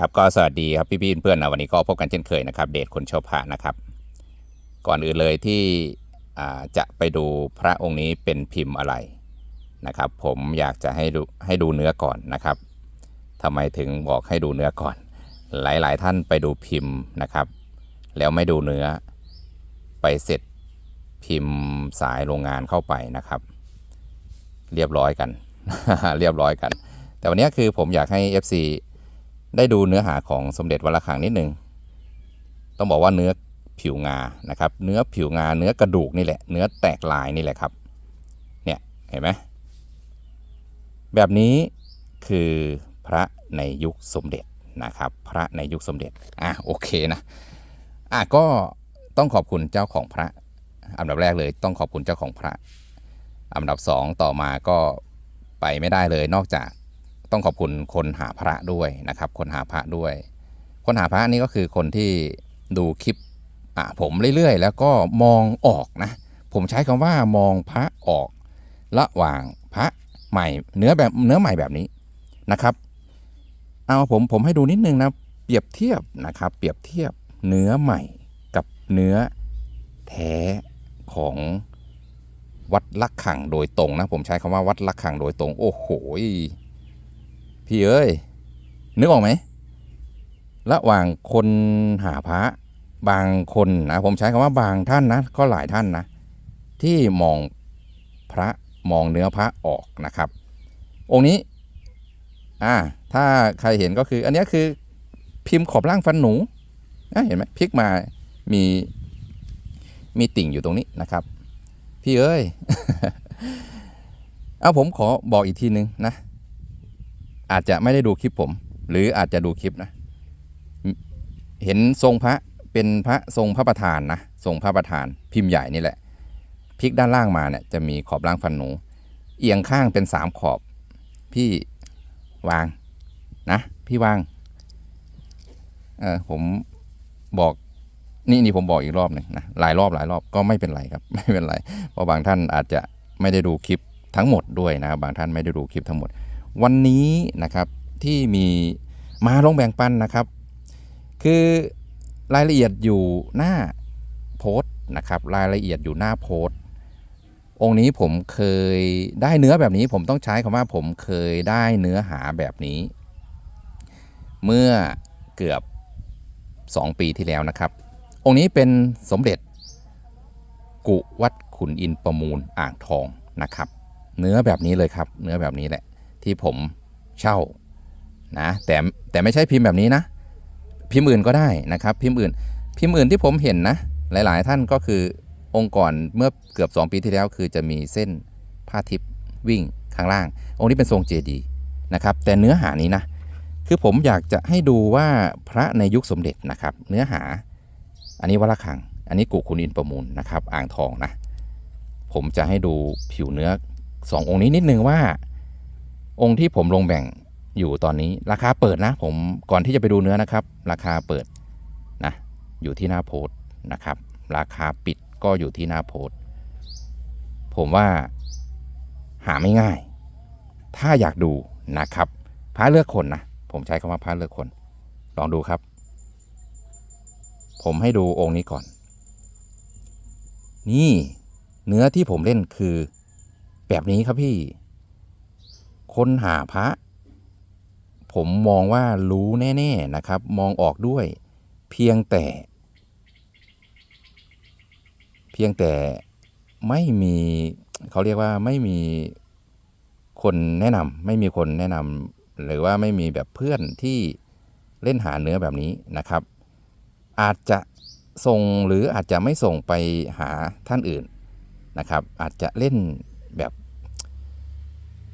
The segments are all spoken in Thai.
ครับก็สวัสดีครับพี่ๆเพื่อนๆนะวันนี้ก็พบกันเช่นเคยนะครับ เดทคนชอบพระนะครับ ก่อนอื่นเลยที่จะไปดูพระองค์นี้เป็นพิมพ์อะไรนะครับ ผมอยากจะให้ดูให้ดูเนื้อก่อนนะครับทำไมถึงบอกให้ดูเนื้อก่อน หลาย ๆ ท่านไปดูพิมพ์นะครับ แล้วไม่ดูเนื้อไปเสร็จพิมพ์สายโรงงานเข้าไปนะครับ เรียบร้อยกัน เรียบร้อยกัน แต่วันนี้คือผมอยากให้ FC ได้ดูเนื้อหาของสมเด็จวัดระฆังนิดหนึ่งต้องบอกว่าเนื้อผิวงานะครับ เนื้อผิวงา เนื้อกระดูกนี่แหละ เนื้อแตกลายนี่แหละครับ เนี่ยเห็นไหมแบบนี้คือพระในยุคสมเด็จนะครับ พระในยุคสมเด็จ อะโอเคนะอะก็ต้องขอบคุณเจ้าของพระ อันดับแรกเลยต้องขอบคุณเจ้าของพระ อันดับสองต่อมาก็ไปไม่ได้เลยนอกจาก ต้องขอบคุณคนหาพระด้วยนะครับ คนหาพระด้วย คนหาพระนี่ก็คือคนที่ดูคลิปผมเรื่อยๆ แล้วก็มองออกนะ ผมใช้คำว่ามองพระออก ระหว่างพระใหม่เนื้อแบบเนื้อใหม่แบบนี้นะครับ เอาผมผมให้ดูนิดนึงนะเปรียบเทียบนะครับ เปรียบเทียบเนื้อใหม่กับเนื้อแท้ของวัดลักขังโดยตรงนะ ผมใช้คำว่าวัดลักขังโดยตรง โอ้โห พี่เอ้ย นึกออกไหม ระหว่างคนหาพระบางคนนะผมใช้คำว่าบางท่านนะ ก็หลายท่านนะ ที่มองพระมองเนื้อพระออกนะครับ องค์นี้อ่าถ้าใครเห็นก็คือ อันนี้คือพิมพ์ขอบล่างฟันหนูนะเห็นไหมพลิกมามีมีติ่งอยู่ตรงนี้นะครับ พี่เอ้ย เอาผมขอบอกอีกทีนึงนะ อาจจะไม่ได้ดูคลิปผม หรืออาจจะดูคลิปนะ เห็นทรงพระเป็นพระทรงพระประธานนะทรงพระประธานพิมพ์ใหญ่นี่แหละพลิกด้านล่างมาเนี่ยจะมีขอบล่างฟันหนู เอียงข้างเป็นสามขอบ พี่วางนะพี่วางเออผมบอกนี่นี่ผมบอกอีกรอบหนึ่งนะหลายรอบหลายรอบก็ไม่เป็นไรครับ ไม่เป็นไร เพราะบางท่านอาจจะไม่ได้ดูคลิปทั้งหมดด้วยนะครับบางท่านไม่ได้ดูคลิปทั้งหมด วันนี้นะครับที่มีมาลงแบ่งปันนะครับ คือรายละเอียดอยู่หน้าโพสต์นะครับ รายละเอียดอยู่หน้าโพสต์ องค์นี้ผมเคยได้เนื้อแบบนี้ ผมต้องใช้คำว่าผมเคยได้เนื้อหาแบบนี้ เมื่อเกือบ 2 ปีที่แล้วนะครับ องค์นี้เป็นสมเด็จ กุวัดขุนอินประมูลอ่างทองนะครับ เนื้อแบบนี้เลยครับ เนื้อแบบนี้แหละ ที่ผมเช่านะแต่แต่ไม่ใช่พิมพ์แบบนี้นะ พิมพ์อื่นก็ได้นะครับ พิมพ์อื่น พิมพ์อื่นที่ผมเห็นนะ หลาย ๆ ท่านก็คือองค์ก่อนเมื่อเกือบ 2 ปีที่แล้วคือจะมีเส้นผ้าทิพย์วิ่งข้างล่าง องค์นี้เป็นทรงเจดีนะครับ แต่เนื้อหานี้นะ คือผมอยากจะให้ดูว่าพระในยุคสมเด็จนะครับ เนื้อหา อันนี้วัดระฆัง อันนี้กุคุณอินประมูลนะครับ อ่างทองนะ ผมจะให้ดูผิวเนื้อสององค์นี้นิดนึงว่า องค์ที่ผมลงแบ่งอยู่ตอนนี้ราคาเปิดนะ ผมก่อนที่จะไปดูเนื้อนะครับ ราคาเปิดนะอยู่ที่หน้าโพสนะครับ ราคาปิดก็อยู่ที่หน้าโพสผมว่าหาไม่ง่าย ถ้าอยากดูนะครับพระเลือกคนนะผมใช้คำว่าพระเลือกคน ลองดูครับ ผมให้ดูองค์นี้ก่อน นี่เนื้อที่ผมเล่นคือแบบนี้ครับพี่ คนหาพระ ผมมองว่ารู้แน่ ๆนะครับ มองออกด้วย เพียงแต่ เพียงแต่ไม่มีเขาเรียกว่าไม่มีคนแนะนำไม่มีคนแนะนำหรือว่าไม่มีแบบเพื่อนที่เล่นหาเนื้อแบบนี้นะครับ อาจจะส่งหรืออาจจะไม่ส่งไปหาท่านอื่นนะครับ อาจจะเล่นแบบ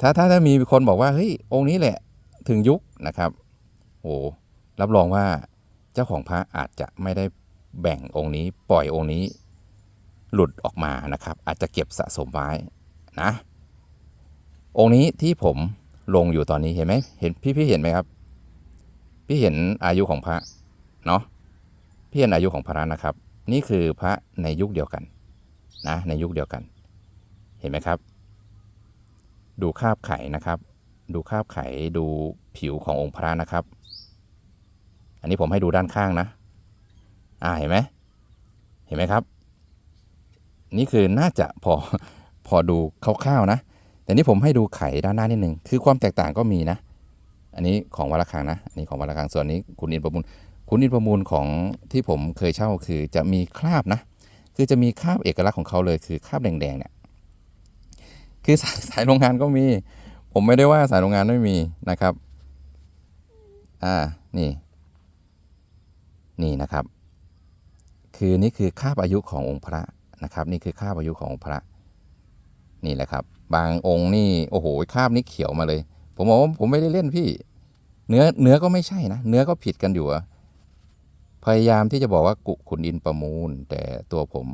ถ้าถ้าถ้ามีคนบอกว่าเฮ้ยองค์นี้แหละถึงยุคนะครับโอ้รับรองว่าเจ้าของพระอาจจะไม่ได้แบ่งองค์นี้ปล่อยองค์นี้หลุดออกมานะครับ อาจจะเก็บสะสมไว้นะ องค์นี้ที่ผมลงอยู่ตอนนี้เห็นไหมเห็นพี่พี่เห็นไหมครับ พี่เห็นอายุของพระเนาะพี่เห็นอายุของพระนะครับ นี่คือพระในยุคเดียวกันนะในยุคเดียวกัน เห็นไหมครับ ดูคาบไข่นะครับ ดูคาบไข่ดูผิวขององค์พระนะครับ อันนี้ผมให้ดูด้านข้างนะ อ่าเห็นไหมเห็นไหมครับ นี่คือน่าจะพอพอดูคร่าวๆนะ แต่นี่ผมให้ดูไข่ด้านหน้านิดนึงคือความแตกต่างก็มีนะ อันนี้ของวัลคังนะ อันนี้ของวัลคังส่วนนี้คุณอินประมูล คุณอินประมูลของที่ผมเคยเช่าคือจะมีคราบนะ คือจะมีคราบเอกลักษณ์ของเขาเลยคือคราบแดงๆเนี่ย คือสายสายโรงงานก็มี ผมไม่ได้ว่าสายโรงงานไม่มีนะครับ อ่า นี่ นี่นะครับ คือนี่คือคราอายุขององค์พระนะครับ นี่คือคราอายุขององค์พระ นี่แหละครับ บางองค์นี่ โอ้โหคาบนี้เขียวมาเลย ผมบอกว่าผมไม่ได้เล่นพี่ เนื้อเนื้อก็ไม่ใช่นะ เนื้อก็ผิดกันอยู่อะพยายามที่จะบอกว่ากุขุนอินประมูล แต่ตัวผม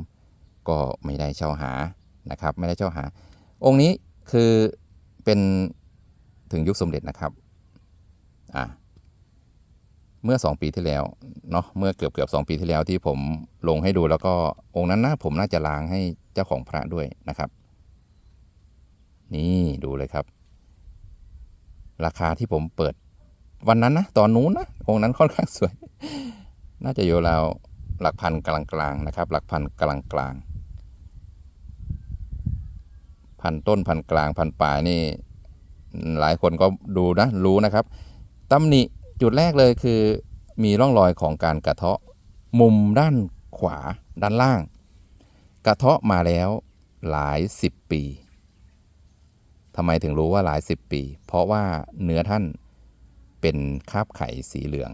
ก็ไม่ได้เช่าหานะครับ ไม่ได้เช่าหา องค์นี้คือเป็นถึงยุคสมเด็จนะครับอ่าเมื่อ 2 ปีที่แล้วเนาะเมื่อเกือบเกือบสปีที่แล้วที่ผมลงให้ดูแล้วก็องค์นั้นนะผมน่าจะล้างให้เจ้าของพระด้วยนะครับ นี่ดูเลยครับ ราคาที่ผมเปิดวันนั้นนะตอนนู้นนะองค์นั้นค่อนข้างสวย น่าจะอยู่ราวหลักพันกลางๆนะครับ หลักพันกลางๆ พันต้นพันกลางพันปลายนี่ หลายคนก็ดูนะรู้นะครับตำหนิจุดแรกเลยคือมีร่องรอยของการกระเทาะมุมด้านขวาด้านล่าง กระเทาะมาแล้วหลายสิบปีทำไมถึงรู้ว่าหลายสิบปี เพราะว่าเนื้อท่านเป็นคราบไข่สีเหลือง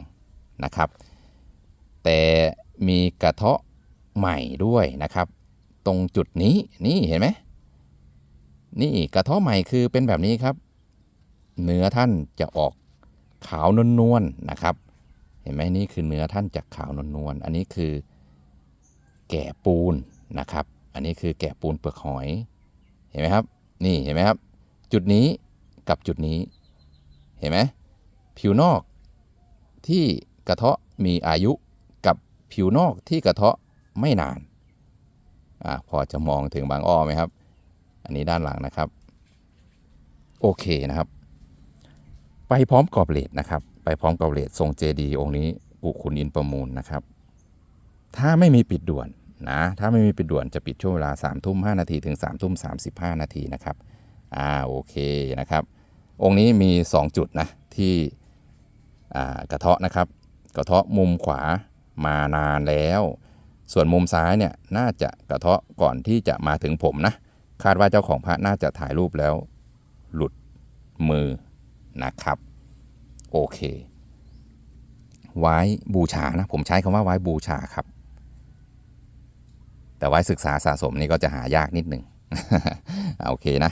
นะครับ แต่มีกระเทาะใหม่ด้วยนะครับ ตรงจุดนี้นี่เห็นไหม นี่กระเทาะใหม่คือเป็นแบบนี้ครับ เนื้อท่านจะออกขาวนวลๆนะครับ เห็นไหมนี่คือเนื้อท่านจะขาวนวลๆอันนี้คือแก่ปูนนะครับ อันนี้คือแก่ปูนเปลือกหอย เห็นไหมครับ นี่เห็นไหมครับ จุดนี้กับจุดนี้ เห็นไหมผิวนอกที่กระเทาะมีอายุกับผิวนอกที่กระเทาะไม่นานอ่าพอจะมองถึงบางอ้อไหมครับ อันนี้ด้านหลังนะครับ โอเคนะครับ ไปพร้อมกรอบเลดนะครับ ไปพร้อมกรอบเลดทรงเจดีองค์นี้กุขุนอินประมูลนะครับ ถ้าไม่มีปิดด่วนนะ ถ้าไม่มีปิดด่วนจะปิดช่วงเวลา3ามทุ่มหนาทีถึง3ามทุ่มสานาทีนะครับอ่าโอเคนะครับ องค์นี้มี 2 จุดนะที่กระเทาะนะครับ กระเทาะมุมขวามานานแล้ว ส่วนมุมซ้ายเนี่ยน่าจะกระเทาะก่อนที่จะมาถึงผมนะ คาดว่าเจ้าของพระน่าจะถ่ายรูปแล้ว หลุดมือนะครับ โอเค ไว้บูชานะ ผมใช้คำว่าไว้บูชาครับ แต่ไว้ศึกษาสะสมนี่ก็จะหายากนิดหนึ่งโอเคนะ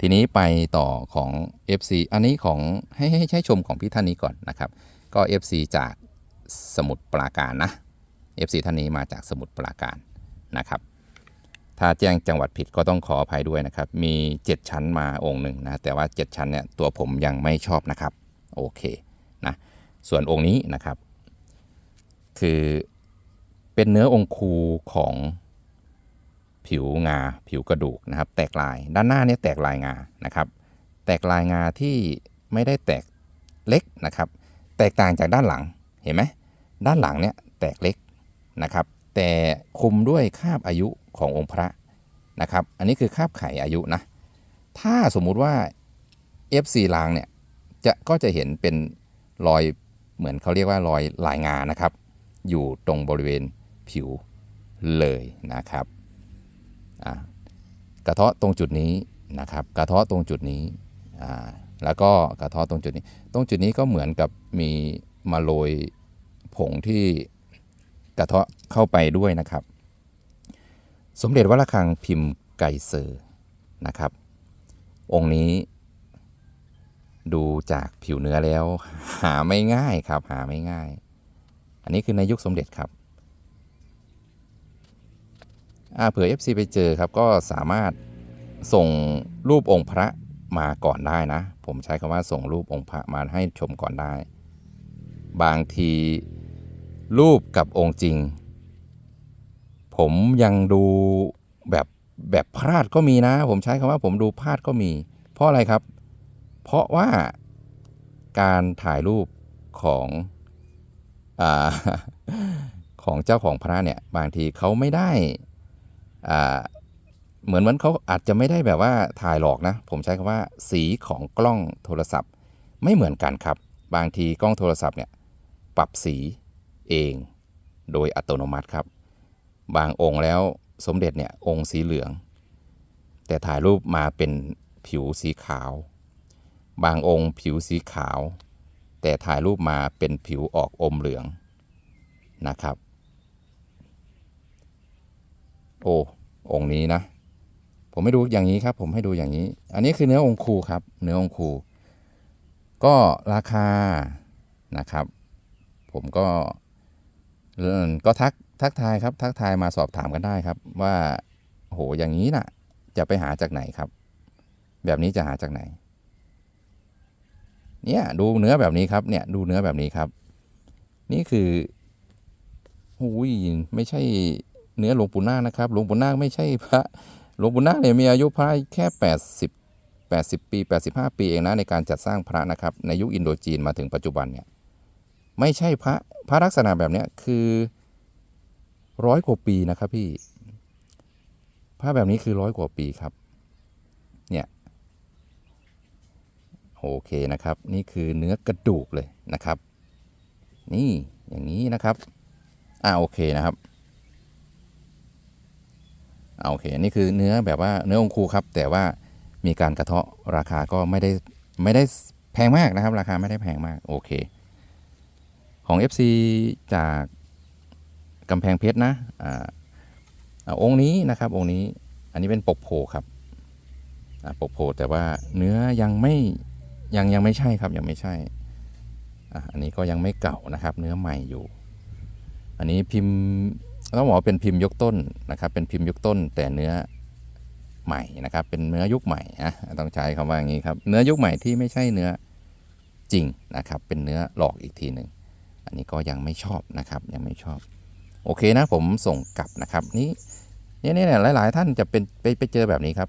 ทีนี้ไปต่อของ FC อันนี้ของให้ให้ใช้ชมของพี่ท่านนี้ก่อนนะครับ ก็ FC จากสมุทรปราการนะ FC ท่านนี้มาจากสมุทรปราการนะครับ ถ้าแจ้งจังหวัดผิดก็ต้องขออภัยด้วยนะครับ มี 7 ชั้นมาองค์หนึ่งนะ แต่ว่า 7 ชั้นเนี่ยตัวผมยังไม่ชอบนะครับ โอเคนะ ส่วนองค์นี้นะครับ คือเป็นเนื้อองคูของผิวงาผิวกระดูกนะครับ แตกลายด้านหน้าเนี่ยแตกลายงานะครับ แตกลายงาที่ไม่ได้แตกเล็กนะครับ แตกต่างจากด้านหลังเห็นไหมด้านหลังเนี่ยแตกเล็กนะครับ แต่คุมด้วยคาบอายุ ขององค์พระนะครับ อันนี้คือคาบไข่อายุนะ ถ้าสมมุติว่า F4 ลางเนี่ยจะก็จะเห็นเป็นรอยเหมือนเขาเรียกว่ารอยลายงานะครับ อยู่ตรงบริเวณผิวเลยนะครับกระเทาะตรงจุดนี้นะครับ กระเทาะตรงจุดนี้แล้วก็กระเทาะตรงจุดนี้ ตรงจุดนี้ก็เหมือนกับมีมาโรยผงที่กระเทาะเข้าไปด้วยนะครับ สมเด็จวัดระฆังพิมพ์ไกเซอร์นะครับ องค์นี้ดูจากผิวเนื้อแล้วหาไม่ง่ายครับหาไม่ง่าย อันนี้คือในยุคสมเด็จครับอาเผื่อ FC ไปเจอครับก็สามารถส่งรูปองค์พระมาก่อนได้นะ ผมใช้คำว่าส่งรูปองค์พระมาให้ชมก่อนได้ บางทีรูปกับองค์จริง ผมยังดูแบบแบบพลาดก็มีนะ ผมใช้คำว่าผมดูพลาดก็มี เพราะอะไรครับ เพราะว่าการถ่ายรูปของอของเจ้าของพระเนี่ยบางทีเขาไม่ได้เหมือนเหมือนเขาอาจจะไม่ได้แบบว่าถ่ายหลอกนะ ผมใช้คำว่าสีของกล้องโทรศัพท์ ไม่เหมือนกันครับ บางทีกล้องโทรศัพท์เนี่ยปรับสีเอง โดยอัตโนมัติครับ บางองค์แล้วสมเด็จเนี่ยองค์สีเหลือง แต่ถ่ายรูปมาเป็นผิวสีขาว บางองค์ผิวสีขาว แต่ถ่ายรูปมาเป็นผิวออกอมเหลืองนะครับ โอ้องค์นี้นะ ผมให้ดูอย่างนี้ครับ ผมให้ดูอย่างนี้ อันนี้คือเนื้อองคูครับ เนื้อองคู ก็ราคานะครับ ผมก็เอิ่มก็ทัก ทักทายครับ ทักทายมาสอบถามกันได้ครับ ว่าโหอย่างนี้น่ะ จะไปหาจากไหนครับ แบบนี้จะหาจากไหน เนี่ยดูเนื้อแบบนี้ครับเนี่ยดูเนื้อแบบนี้ครับ นี่คือหูยไม่ใช่เนื้อหลวงปู่นาคนะครับหลวงปู่นาคไม่ใช่พระหลวงปู่นาคเนี่ยมีอายุพระแค่ 80 80 ปี 85 ปีเองนะในการจัดสร้างพระนะครับ ในยุคอินโดจีนมาถึงปัจจุบันเนี่ยไม่ใช่พระพระลักษณะแบบเนี้ยคือ ร้อยกว่าปีนะครับพี่พระแบบนี้คือร้อยกว่าปีครับ เนี่ย โอเคนะครับ นี่คือเนื้อกระดูกเลยนะครับ นี่อย่างนี้นะครับ อ่าโอเคนะครับอ่าโอเค นี่คือเนื้อแบบว่าเนื้อองคูครับ แต่ว่ามีการกระเทาะราคาก็ไม่ได้ไม่ได้แพงมากนะครับ ราคาไม่ได้แพงมาก โอเค ของ FC จาก กำแพงเพชรนะอ่าอ่าองค์นี้นะครับ องค์นี้อันนี้เป็นปกโพครับอ่าปกโพแต่ว่าเนื้อยังไม่ยังยังไม่ใช่ครับยังไม่ใช่อันนี้ก็ยังไม่เก่านะครับ เนื้อใหม่อยู่ อันนี้พิมพ์ต้องบอกว่าเป็นพิมพ์ยกต้นนะครับ เป็นพิมพ์ยกต้น แต่เนื้อใหม่นะครับ เป็นเนื้อยุคใหม่นะต้องใช้คำว่าอย่างนี้ครับ เนื้อยุคใหม่ที่ไม่ใช่เนื้อจริงนะครับ เป็นเนื้อหลอกอีกทีหนึ่งอันนี้ก็ยังไม่ชอบนะครับ ยังไม่ชอบ โอเคนะผมส่งกลับนะครับนี่นี่เนี่ยหลาย ๆ ท่านจะเป็นไปไปเจอแบบนี้ครับ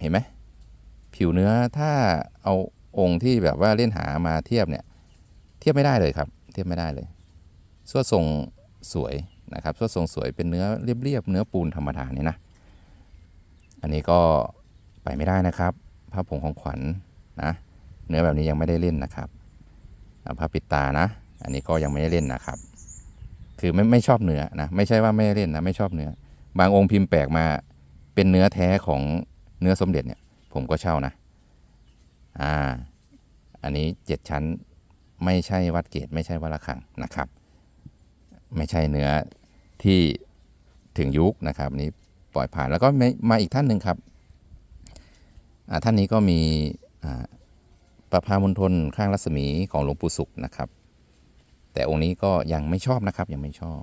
เห็นไหมผิวเนื้อถ้าเอาองค์ที่แบบว่าเล่นหามาเทียบเนี่ย เทียบไม่ได้เลยครับ เทียบไม่ได้เลยสวดทรงสวยนะครับสวดทรงสวยเป็นเนื้อเรียบๆเนื้อปูนธรรมดานี่นะอันนี้ก็ไปไม่ได้นะครับผ้าผงของขวัญนะเนื้อแบบนี้ยังไม่ได้เล่นนะครับอ่าผ้าปิดตานะ อันนี้ก็ยังไม่ได้เล่นนะครับ คือไม่ไม่ชอบเนื้อนะไม่ใช่ว่าไม่เล่นนะไม่ชอบเนื้อ บางองค์พิมพ์แปลกมาเป็นเนื้อแท้ของเนื้อสมเด็จเนี่ย ผมก็เช่านะ อ่า อันนี้เจ็ดชั้นไม่ใช่วัดเกตไม่ใช่วัดระฆังนะครับ ไม่ใช่เนื้อที่ถึงยุคนะครับนี้ปล่อยผ่านแล้วก็มามาอีกท่านหนึ่งครับอ่าท่านนี้ก็มีอ่าประพามณฑลข้างรัศมีของหลวงปู่สุขนะครับ แต่องค์นี้ก็ยังไม่ชอบนะครับยังไม่ชอบ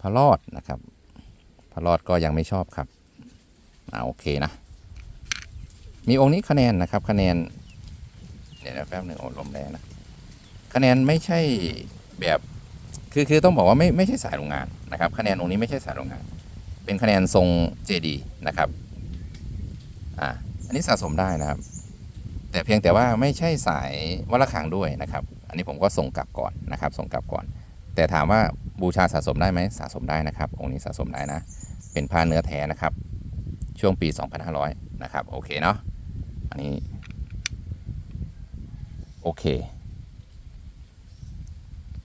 พระรอดนะครับ พระรอดก็ยังไม่ชอบครับอ่าโอเคนะ มีองค์นี้คะแนนนะครับคะแนนเดี๋ยวแป๊บหนึ่งโอ้ลมแรงนะคะแนนไม่ใช่แบบคือคือต้องบอกว่าไม่ไม่ใช่สายโรงงานนะครับคะแนนองค์นี้ไม่ใช่สายโรงงาน เป็นคะแนนทรง JD นะครับอ่าอันนี้สะสมได้นะครับ แต่เพียงแต่ว่าไม่ใช่สายวัดระฆังด้วยนะครับ อันนี้ผมก็ส่งกลับก่อนนะครับส่งกลับก่อน แต่ถามว่าบูชาสะสมได้ไหมสะสมได้นะครับ องค์นี้สะสมได้นะ เป็นผ้าเนื้อแท้นะครับ ช่วงปี 2500 นะครับ โอเคเนาะอันนี้ โอเค